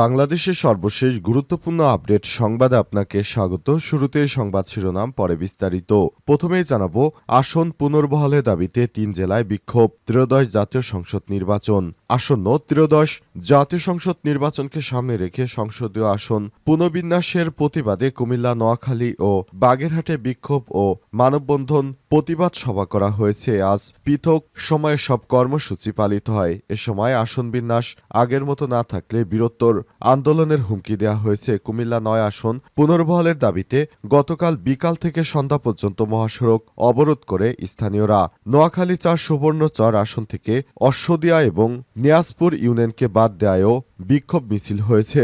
বাংলাদেশের সর্বশেষ গুরুত্বপূর্ণ আপডেট সংবাদে আপনাকে স্বাগত। শুরুতেই সংবাদ শিরোনাম, পরে বিস্তারিত। প্রথমেই জানাব, আসন পুনর্বহালের দাবিতে তিন জেলায় বিক্ষোভ, ত্রয়োদশ জাতীয় সংসদ নির্বাচন। আসন্ন ত্রয়োদশ জাতীয় সংসদ নির্বাচনকে সামনে রেখে সংসদীয় আসন পুনর্বিন্যাসের প্রতিবাদে কুমিল্লা, নোয়াখালী ও বাগেরহাটে বিক্ষোভ ও মানববন্ধন প্রতিবাদ সভা করা হয়েছে। আজ পৃথক সময়ে সব কর্মসূচি পালিত হয়। এ সময় আসন বিন্যাস আগের মতো না থাকলে বীরত্বর আন্দোলনের হুমকি দেয়া হয়েছে কুমিল্লা নয় আসন পুনর্বহালের দাবিতে গতকাল বিকাল থেকে সন্ধ্যা পর্যন্ত মহাসড়ক অবরোধ করে স্থানীয়রা। নোয়াখালী চার সুবর্ণচর আসন থেকে অশ্বদিয়া এবং নিয়াজপুর ইউনিয়নকে বাদ দেয়ায়ও বিক্ষোভ মিছিল হয়েছে।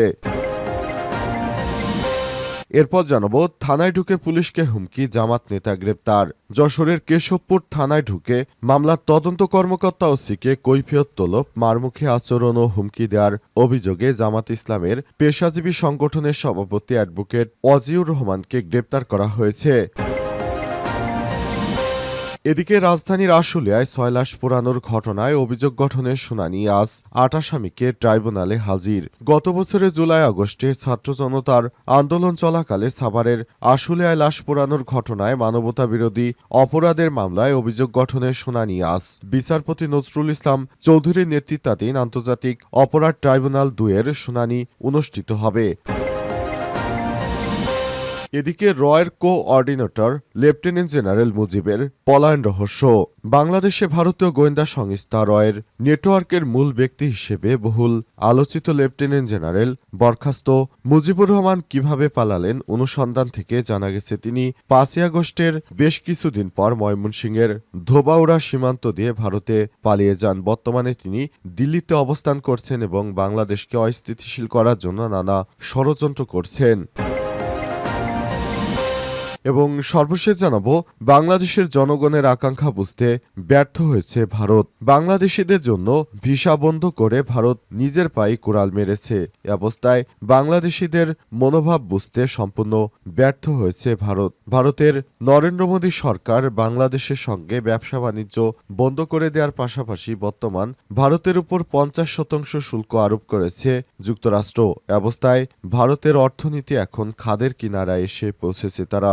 এরপর জানাব, থানায় ঢুকে পুলিশকে হুমকি, জামাত নেতা গ্রেপ্তার। যশোরের কেশবপুর থানায় ঢুকে মামলার তদন্ত কর্মকর্তা ওসিকে কৈফিয়ত তলব, মারমুখী আচরণ ও হুমকি দেওয়ার অভিযোগে জামাত ইসলামের পেশাজীবী সংগঠনের সভাপতি অ্যাডভোকেট অজিউর রহমানকে গ্রেপ্তার করা হয়েছে। এদিকে রাজধানীর আশুলিয়ায় ছয় লাশ পোড়ানোর ঘটনায় অভিযোগ গঠনের শুনানি আজ আট আসামিকে ট্রাইব্যুনালে হাজির। গত বছরের জুলাই আগস্টে ছাত্র জনতার আন্দোলন চলাকালে সাভারের আশুলিয়ায় লাশ পোড়ানোর ঘটনায় মানবতা বিরোধী অপরাধের মামলায় অভিযোগ গঠনের শুনানি আজ। বিচারপতি নজরুল ইসলাম চৌধুরীর নেতৃত্বাধীন আন্তর্জাতিক অপরাধ ট্রাইব্যুনাল দুয়ের শুনানি অনুষ্ঠিত হবে। এদিকে রয়ের কো অর্ডিনেটর লেফটেন্যান্ট জেনারেল মুজিবের পলায়ন রহস্য। বাংলাদেশে ভারতীয় গোয়েন্দা সংস্থা রয়ের নেটওয়ার্কের মূল ব্যক্তি হিসেবে বহুল আলোচিত লেফটেন্যান্ট জেনারেল বরখাস্ত মুজিবুর রহমান কীভাবে পালালেন অনুসন্ধান থেকে জানা গেছে, তিনি পাঁচই আগস্টের বেশ কিছুদিন পর ময়মনসিংহের ধোবাউড়া সীমান্ত দিয়ে ভারতে পালিয়ে যান। বর্তমানে তিনি দিল্লিতে অবস্থান করছেন এবং বাংলাদেশকে অস্থিতিশীল করার জন্য নানা ষড়যন্ত্র করছেন। এবং সর্বশেষ জানাব, বাংলাদেশের জনগণের আকাঙ্ক্ষা বুঝতে ব্যর্থ হয়েছে ভারত। বাংলাদেশিদের জন্য ভিসা বন্ধ করে ভারত নিজের পায়ে কুড়াল মেরেছে। এ অবস্থায় বাংলাদেশিদের মনোভাব বুঝতে সম্পূর্ণ ব্যর্থ হয়েছে ভারত। ভারতের নরেন্দ্র মোদী সরকার বাংলাদেশের সঙ্গে ব্যবসা বাণিজ্য বন্ধ করে দেওয়ার পাশাপাশি বর্তমান ভারতের উপর পঞ্চাশ শতাংশ শুল্ক আরোপ করেছে যুক্তরাষ্ট্র। অবস্থায় ভারতের অর্থনীতি এখন খাদের কিনারায় এসে পৌঁছেছে তারা।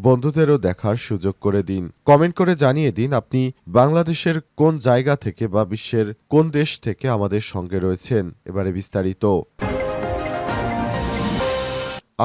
বন্ধুদেরও দেখার সুযোগ করে দিন। কমেন্ট করে জানিয়ে দিন, আপনি বাংলাদেশের কোন জায়গা থেকে বা বিশ্বের কোন দেশ থেকে আমাদের সঙ্গে রয়েছেন। এবারে বিস্তারিত।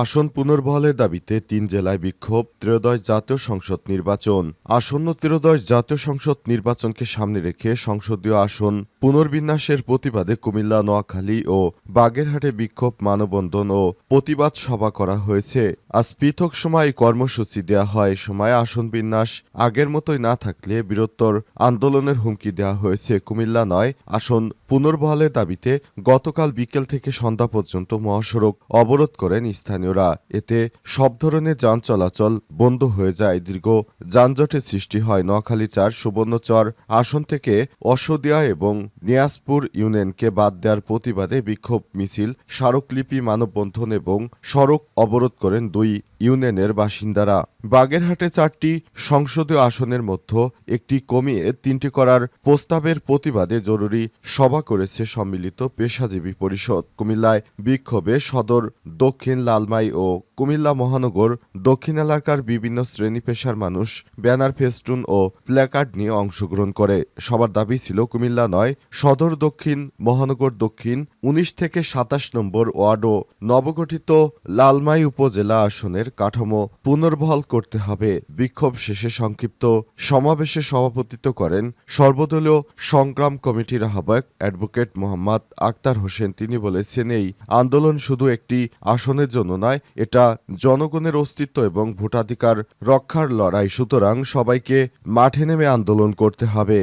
আসন পুনর্বহালের দাবিতে তিন জেলায় বিক্ষোভ, ত্রয়োদশ জাতীয় সংসদ নির্বাচন। আসন্ন ত্রয়োদশ জাতীয় সংসদ নির্বাচনকে সামনে রেখে সংসদীয় আসন পুনর্বিন্যাসের প্রতিবাদে কুমিল্লা, নোয়াখালী ও বাগেরহাটে বিক্ষোভ, মানববন্ধন ও প্রতিবাদ সভা করা হয়েছে। আজ পৃথক সময় কর্মসূচি দেওয়া হয় সময় আসন বিন্যাস আগের মতোই না থাকলে বীরত্বর আন্দোলনের হুমকি দেওয়া হয়েছে। কুমিল্লা নয়, আসন পুনর্বহালের দাবিতে গতকাল বিকেল থেকে সন্ধ্যা পর্যন্ত মহাসড়ক অবরোধ করেন স্থানীয়রা। এতে সব ধরনের যান চলাচল বন্ধ হয়ে যায়। দীর্ঘ যানজটের সৃষ্টি হয় নোয়াখালী চার সুবর্ণচর আসন থেকে অসদিয়া এবং নিয়াজপুর ইউনিয়নকে বাদ দেওয়ার প্রতিবাদে বিক্ষোভ মিছিল, স্মারকলিপি, মানববন্ধন এবং সড়ক অবরোধ করেন দুই ইউনিয়নের বাসিন্দারা। বাগেরহাটে চারটি সংসদীয় আসনের মধ্যে একটি কমিয়ে তিনটি করার প্রস্তাবের প্রতিবাদে জরুরি সভা করেছে সম্মিলিত পেশাজীবী পরিষদ। কুমিল্লায় বিক্ষোভে সদর, দক্ষিণ লালমাই ও কুমিল্লা মহানগর দক্ষিণ এলাকার বিভিন্ন শ্রেণি পেশার মানুষ ব্যানার, ফেস্টুন ও প্ল্যাকার্ড নিয়ে অংশগ্রহণ করে। সবার দাবি ছিল, কুমিল্লা নয়, সদর দক্ষিণ, মহানগর দক্ষিণ উনিশ থেকে সাতাশ নম্বর ওয়ার্ড ও নবগঠিত লালমাই উপজেলা আসনের কাঠামো পুনর্বহাল করতে হবে। বিক্ষোভ শেষে সংক্ষিপ্ত সমাবেশে সভাপতিত্ব করেন সর্বদলীয় সংগ্রাম কমিটির আহ্বায়ক অ্যাডভোকেট মোহাম্মদ আক্তার হোসেন। তিনি বলেছেন, এই আন্দোলন শুধু একটি আসনের জন্য নয়, এটা জনগণের অস্তিত্ব এবং ভোটাধিকার রক্ষার লড়াই। সুতরাং সবাইকে মাঠে নেমে আন্দোলন করতে হবে।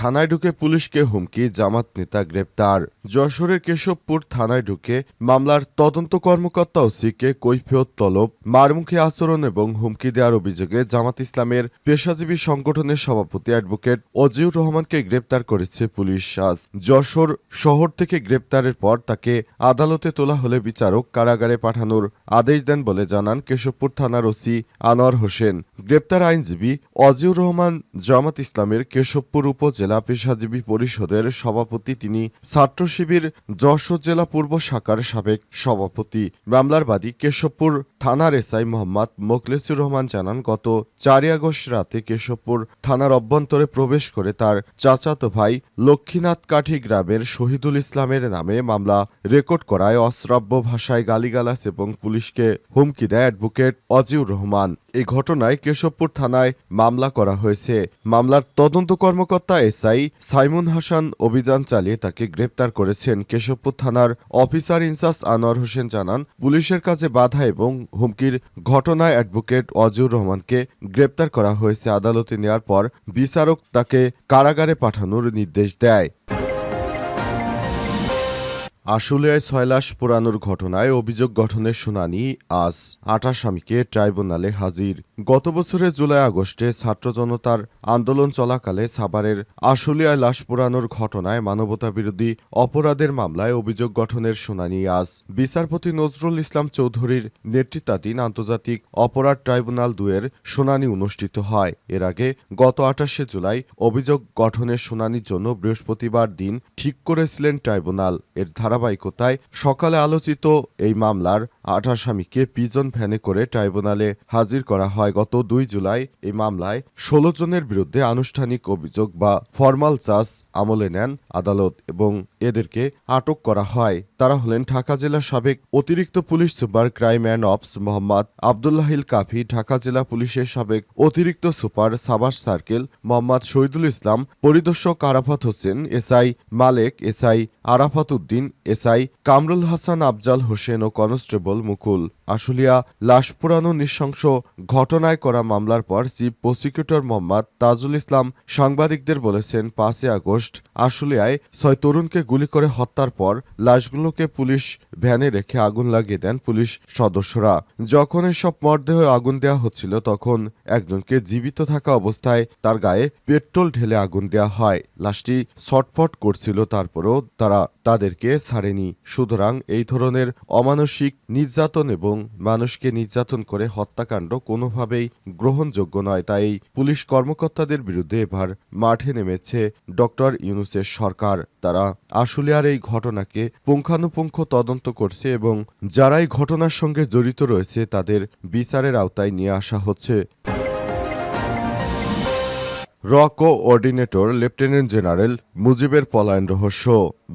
থানায় ঢুকে পুলিশকে হুমকি, জামাত নেতা গ্রেপ্তার। যশোরের কেশবপুর থানায় ঢুকে মামলার তদন্ত কর্মকর্তা ওসিকে কৈফিয়ত তলব, মারমুখী আচরণ এবং হুমকি দেওয়ার অভিযোগে জামাত ইসলামের পেশাজীবী সংগঠনের সভাপতি অ্যাডভোকেট অজিউর রহমানকে গ্রেপ্তার করেছে পুলিশ আজ। যশোর শহর থেকে গ্রেপ্তারের পর তাকে আদালতে তোলা হলে বিচারক কারাগারে পাঠানোর আদেশ দেন বলে জানান কেশবপুর থানার ওসি আনোয়ার হোসেন। গ্রেপ্তার আইনজীবী অজিউর রহমান জামাত ইসলামের কেশবপুর উপজেলা পেশাজীবী পরিষদের সভাপতি তিনি ছাত্র শিবির যশোর জেলা পূর্ব শাখার সাবেক সভাপতি। মামলার বাদী কেশবপুর থানার এসআই মোহাম্মদ মোখলেসুর রহমান জানান, গত চারই আগস্ট রাতে কেশবপুর থানার অভ্যন্তরে প্রবেশ করে তার চাচাতো ভাই লক্ষ্মীনাথ কাঠি গ্রামের শহীদুল ইসলামের নামে মামলা রেকর্ড করায় অশ্রাব্য ভাষায় গালিগালাস এবং পুলিশকে হুমকি দেয় অ্যাডভোকেট অজিউর রহমান। এই ঘটনায় কেশবপুর থানায় মামলা করা হয়েছে। মামলার তদন্ত কর্মকর্তা এসআই সাইমুন হাসান অভিযান চালিয়ে তাকে গ্রেপ্তার করেছেন কেশবপুর থানার অফিসার ইনচার্জ আনোয়ার হোসেন জানান, পুলিশের কাছে বাধা এবং হুমকির ঘটনায় অ্যাডভোকেট অজুর রহমানকে গ্রেপ্তার করা হয়েছে। আদালতে নেওয়ার পর বিচারক তাকে কারাগারে পাঠানোর নির্দেশ দেয়। আশুলিয়ায় ছয় লাশ পোড়ানোর ঘটনায় অভিযোগ গঠনের শুনানি আজ আট আসামিকে ট্রাইব্যুনালে হাজির। গত বছরের জুলাই আগস্টে ছাত্র জনতার আন্দোলন চলাকালে সাভারের আশুলিয়ায় লাশ পোড়ানোর ঘটনায় মানবতা বিরোধী অপরাধের মামলায় অভিযোগ গঠনের শুনানি আজ। বিচারপতি নজরুল ইসলাম চৌধুরীর নেতৃত্বাধীন আন্তর্জাতিক অপরাধ ট্রাইব্যুনাল দুয়ের শুনানি অনুষ্ঠিত হয়। এর আগে গত আঠাশে জুলাই অভিযোগ গঠনের শুনানির জন্য বৃহস্পতিবার দিন ঠিক করেছিলেন ট্রাইব্যুনাল। এর ধারাবাহিকতায় সকালে আলোচিত এই মামলার আট আসামিকে পিজন ভ্যানে করে ট্রাইব্যুনালে হাজির করা হয়। গত দুই জুলাই এই মামলায় ষোলো জনের বিরুদ্ধে আনুষ্ঠানিক অভিযোগ বা ফরমাল চার্জ আমলে নেন আদালত এবং এদেরকে আটক করা হয়। তারা হলেন ঢাকা জেলা সাবেক অতিরিক্ত police super crime and ops Mohammad Abdullahil Kafi, Dhaka জেলা পুলিশের সাবেক অতিরিক্ত সুপার সাবাস সার্কেল মোহাম্মদ শহীদুল ইসলাম, পরিদর্শক Arafat Hossain, SI Malek, SI Arafat Uddin, SI Kamrul Hasan Afzal Hossain ও কনস্টেবল মুকুল। আশুলিয়া লাশ পোড়ানো নৃশংস ঘটনায় করা মামলার পর চিফ প্রসিকিউটর মোহাম্মদ তাজুল ইসলাম সাংবাদিকদের বলেছেন, পাঁচই আগস্ট আশুলিয়ায় ছয় তরুণকে গুলি করে হত্যার পর লাশগুলোকে পুলিশ ভ্যানে রেখে আগুন লাগিয়ে দেন পুলিশ সদস্যরা। যখন এসব মরদেহে আগুন দেওয়া হচ্ছিল, তখন একজনকে জীবিত থাকা অবস্থায় তার গায়ে পেট্রোল ঢেলে আগুন দেওয়া হয়। লাশটি ছটফট করছিল, তারপরও তারা তাদেরকে ছাড়েনি। সুতরাং এই ধরনের অমানসিক নির্যাতন এবং মানুষকে নির্যাতন করে হত্যাকাণ্ড কোনোভাবেই গ্রহণযোগ্য নয়। তাই পুলিশ কর্মকর্তাদের বিরুদ্ধে এবার মাঠে নেমেছে ডক্টর ইউনুসের সরকার। তারা আশুলিয়ার এই ঘটনাকে পুঙ্খানুপুঙ্খ তদন্ত করছে এবং যারাই ঘটনার সঙ্গে জড়িত রয়েছে তাদের বিচারের আওতায় নিয়ে আসা হচ্ছে। র কোঅর্ডিনেটর, লেফটেন্যান্ট জেনারেল মুজিবের পলায়ন রহস্য।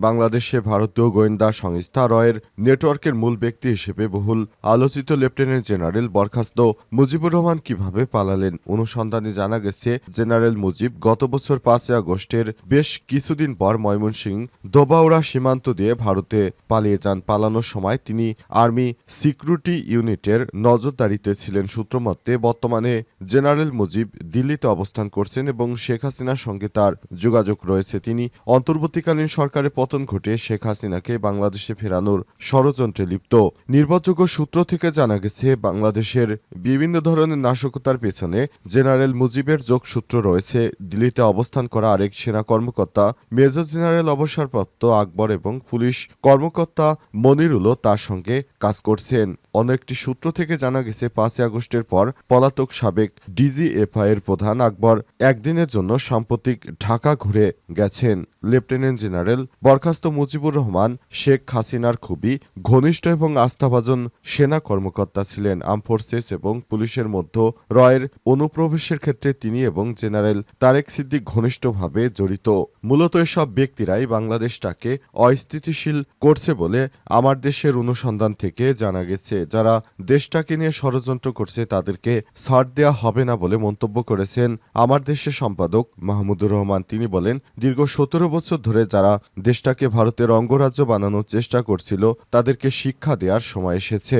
বাংলাদেশে ভারতীয় গোয়েন্দা সংস্থা রয়ের নেটওয়ার্কের মূল ব্যক্তি হিসেবে বহুল আলোচিত লেফটেন্যান্ট জেনারেল বরখাস্ত মুজিবুর রহমান কীভাবে পালালেন অনুসন্ধানে জানা গেছে, জেনারেল মুজিব গত বছর পাঁচই আগস্টের বেশ কিছুদিন পর ময়মনসিং দোবাউড়া সীমান্ত দিয়ে ভারতে পালিয়ে যান। পালানোর সময় তিনি আর্মি সিকিউরিটি ইউনিটের নজরদারিতে ছিলেন। সূত্রমতে, বর্তমানে জেনারেল মুজিব দিল্লিতে অবস্থান করছেন এবং শেখ হাসিনার সঙ্গে তার যোগাযোগ রয়েছে। তিনি অন্তর্বর্তীকালীন সরকারের পতন ঘটে শেখ হাসিনাকে বাংলাদেশে ফেরানোর ষড়যন্ত্রে লিপ্ত। নির্ভরযোগ্য সূত্র থেকে জানা গেছে, বাংলাদেশের বিভিন্ন ধরনের নাশকতার পেছনে জেনারেল মুজিবের যোগসূত্র রয়েছে। দিল্লিতে অবস্থান করা আরেক সেনা কর্মকর্তা মেজর জেনারেল অবসরপ্রাপ্ত আকবর এবং পুলিশ কর্মকর্তা মনিরুলও তার সঙ্গে কাজ করছেন। অন্য একটি সূত্র থেকে জানা গেছে, পাঁচই আগস্টের পর পলাতক সাবেক ডিজিএফআই এর প্রধান আকবর একদিন একদিনের জন্য সাম্প্রতিক ঢাকা ঘুরে গেছেন লেফটেন্যান্ট জেনারেল বরখাস্ত মুজিবুর রহমান, শেখ হাসিনার খুবই ঘনিষ্ঠ এবং আস্থাভাজন সেনা কর্মকর্তা ছিলেন। আর্ম ফোর্সেস এবং পুলিশের মধ্য রয়ের অনুপ্রবেশের ক্ষেত্রে তিনি এবং জেনারেল তারেক সিদ্দিক ঘনিষ্ঠভাবে জড়িত। মূলত এসব ব্যক্তিরাই বাংলাদেশটাকে অস্থিতিশীল করছে বলে আমার দেশের অনুসন্ধান থেকে জানা গেছে। যারা দেশটাকে নিয়ে ষড়যন্ত্র করছে তাদেরকে ছাড় দেওয়া হবে না বলে মন্তব্য করেছেন আমার দেশের সম্পাদক মাহমুদুর রহমান তিনি বলেন, দীর্ঘ সতেরো বছর ধরে যারা দেশটাকে ভারতের অঙ্গরাজ্য বানানোর চেষ্টা করছিল, তাদেরকে শিক্ষা দেওয়ার সময় এসেছে।